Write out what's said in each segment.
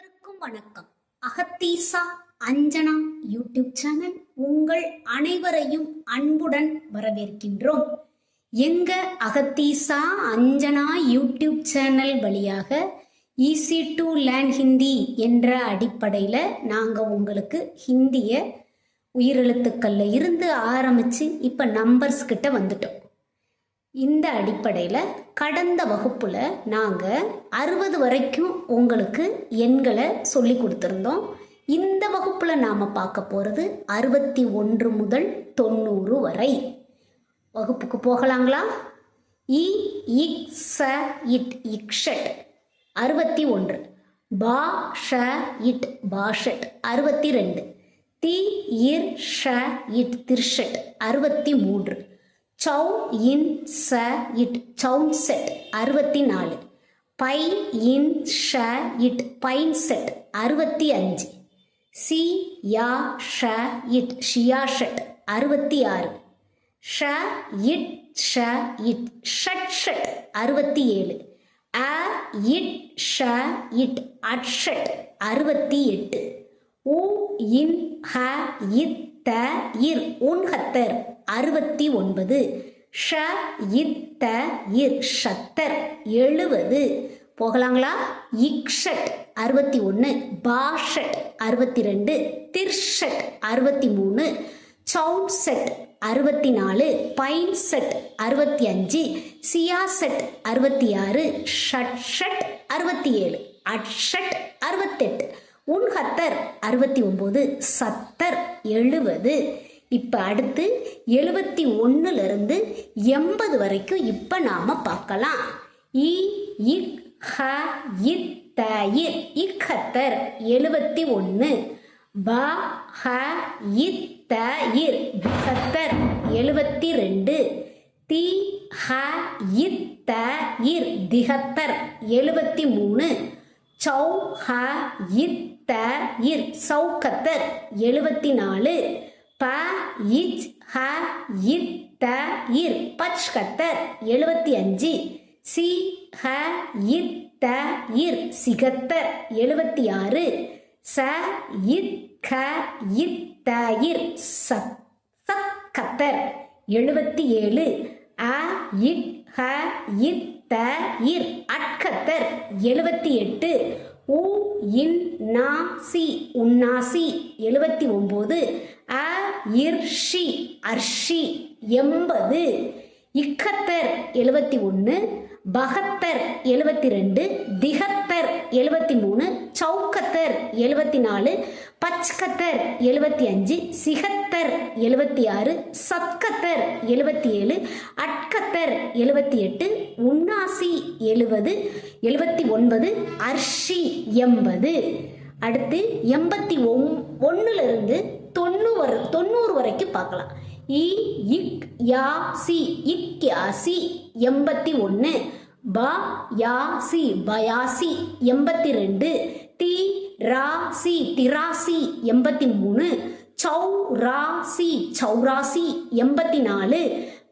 அனைவருக்கும் வணக்கம். அகத்தீசா Anjana YouTube channel உங்கள் அனைவரையும் அன்புடன் வரவேற்கின்றோம். எங்க அகத்தீசா அஞ்சனா யூடியூப் சேனல் வழியாக ஈஸி டு லேர்ன் ஹிந்தி என்ற அடிப்படையில் நாங்கள் உங்களுக்கு ஹிந்திய உயிரெழுத்துக்கள்ல இருந்து ஆரம்பித்து இப்போ நம்பர்ஸ் கிட்ட வந்துட்டோம். இந்த அடிப்படையில் கடந்த வகுப்பில் நாங்கள் அறுபது வரைக்கும் உங்களுக்கு எண்களை சொல்லி கொடுத்துருந்தோம். இந்த வகுப்பில் நாம் பார்க்க போகிறது அறுபத்தி ஒன்று முதல் தொண்ணூறு வரை. வகுப்புக்கு போகலாங்களா? இ இக் இட் இக்ஷட் அறுபத்தி ஒன்று. பா ஷ இட் பாஷட் அறுபத்தி ரெண்டு. தி இர் ஷ இட் திர்ஷட் அறுபத்தி மூன்று. சௌ இன் ச இட் சவுன் செட் அறுபத்தி நாலு பை இன் ஷ இட் பைன் செட் அறுபத்தி அஞ்சு சி யா ஷ இட் ஷியா ஷட் அறுபத்தி ஆறு ஷ இட் ஷ இட் ஷட் ஷட் அறுபத்தி ஏழு அ இட் ஷ இட் அட்ஷட் அறுபத்தி எட்டு உ இன் ஹ இத் த இர் உன் ஹத்தர் அறுபத்தி ஒன்பது. ஷ இத்த த இர் ஷத்தர் எழுபது போகலாங்களா? இக்ஷட் அறுபத்தி ஒன்று பாஷட் அறுபத்தி ரெண்டு. திர்ஷட் அறுபத்தி மூணு. சவுட்செட் அறுபத்தி நாலு. பைன் செட் அறுபத்தி அஞ்சு. சியா செட் அறுபத்தி ஆறு. ஷட்ஷட் அறுபத்தி ஏழு. அட்ஷட் அறுபத்தெட்டு. உன்ஹத்தர் அறுபத்தி ஒம்பது சத்தர் எழுபது இப்போ அடுத்து எழுபத்தி ஒன்றுலேருந்து எண்பது வரைக்கும் இப்போ நாம் பார்க்கலாம். இ இக் ஹ இத் த இர் இக்கத்தர். எழுபத்தி ஒன்று ப ஹ இத் த இர் பிகத்தர் எழுபத்தி ரெண்டு. தி ஹ இத் த இர் திகத்தர். எழுபத்தி மூணு. சௌ ஹ இத் த இர் சௌகத்தர் எழுபத்தி நாலு. ப இச் ஹ இத் த இர் பச்கத்தர் எழுபத்தி அஞ்சு சி ஹ இத் த இர் சிகத்தர். எழுபத்தி ஆறு ச இத் க இத் த இர் சத் சக்கத்தர் எழுபத்தி ஏழு அ இட் ஹ இத் த இர் அட்கத்தர். எழுபத்தி எட்டு உ இன் நா சி உன்னாசி. எழுபத்தி ஒம்பது அ இர்ஷி அர்ஷி எண்பது இக்கத்தர் எழுபத்தி ஒன்று பகத்தர் எழுபத்தி ரெண்டு திகத்தர் எழுபத்தி மூணு சவுக்கத்தர் எழுபத்தி நாலு பச்கத்தர் எழுபத்தி அஞ்சு சிகத்தர் எழுபத்தி ஆறு சத்கத்தர் எழுபத்தி ஏழு அட்கத்தர் எழுபத்தி எட்டு உன்னாசி எழுபது எழுபத்தி ஒன்பது அர்ஷி எண்பது அடுத்து எண்பத்தி ஒன் ஒன்றுலேருந்து தொண்ணூறு தொண்ணூறு வரைக்கும் பார்க்கலாம். இ இக் யா சி இக் யாசி எண்பத்தி ஒன்று ப யா சி பயாசி எண்பத்தி ரெண்டு தி ரா சி திராசி எண்பத்தி மூணு சௌ ரா சி சௌராசி எண்பத்தி நாலு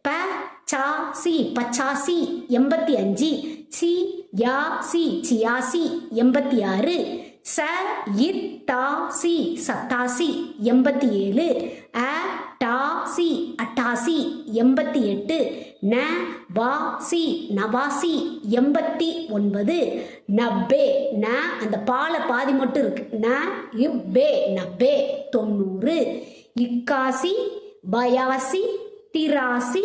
ப சா சி பச்சாசி எண்பத்தி அஞ்சு சி யா சி சியாசி எண்பத்தி ஆறு ச இத் தா சி சத்தாசி எண்பத்தி ஏழு. அ டா சி அட்டாசி எண்பத்தி எட்டு. ந வா சி நவாசி எண்பத்தி ஒன்பது. நப்பே ந அந்த பாலை பாதி மட்டும் இருக்கு. ந இப்பே நப்பே தொண்ணூறு. இக்காசி பயாசி திராசி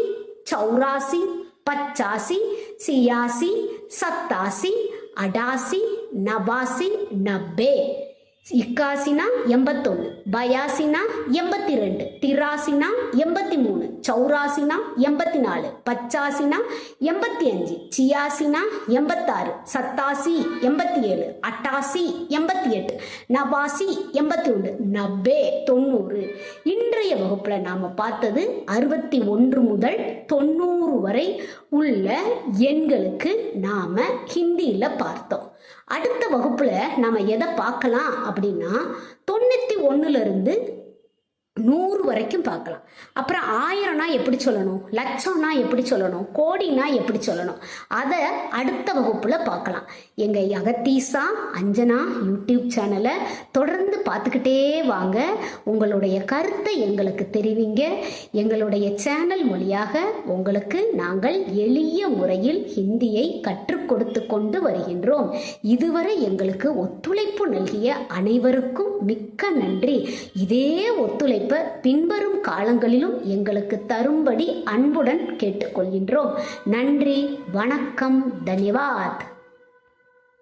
சௌராசி பச்சாசி சியாசி சத்தாசி அடாசி நவாசி நப்பே இக்காசினா எண்பத்தொன்று பயாசினா எண்பத்தி ரெண்டு திராசினா எண்பத்தி மூணு சௌராசினா எண்பத்தி நாலு பச்சாசினா எண்பத்தி அஞ்சு சியாசினா எண்பத்தாறு சத்தாசி எண்பத்தி ஏழு அட்டாசி எண்பத்தி எட்டு நவாசி எண்பத்தி ஒன்று நப்பே தொண்ணூறு. இன்றைய வகுப்பில் நாம் பார்த்தது அறுபத்தி ஒன்று முதல் தொண்ணூறு வரை உள்ள எண்களுக்கு நாம் ஹிந்தியில் பார்த்தோம். அடுத்த வகுப்புல நம்ம எதை பார்க்கலாம் அப்படின்னா தொண்ணூத்தி ஒண்ணுல இருந்து நூறு வரைக்கும் பார்க்கலாம். அப்புறம் ஆயிரம்னா எப்படி சொல்லணும்? லட்சம்னா எப்படி சொல்லணும்? கோடினா எப்படி சொல்லணும்? அதை அடுத்த வகுப்புல பார்க்கலாம். எங்க அகத்தீசா அஞ்சனா யூடியூப் சேனலை தொடர்ந்து பார்த்துக்கிட்டே வாங்க. உங்களுடைய கருத்தை எங்களுக்கு தெரிவிங்க. எங்களுடைய சேனல் வழியாக உங்களுக்கு நாங்கள் எளிய முறையில் ஹிந்தியை கற்று கொடுத்து கொண்டு வருகின்றோம். இதுவரை எங்களுக்கு ஒத்துழைப்பு நல்கிய அனைவருக்கும் மிக்க நன்றி. இதே ஒத்துழைப்பை பின்வரும் காலங்களிலும் எங்களுக்கு தரும்படி அன்புடன் கேட்டுக்கொள்கின்றோம். நன்றி வணக்கம் தன்யவாத்.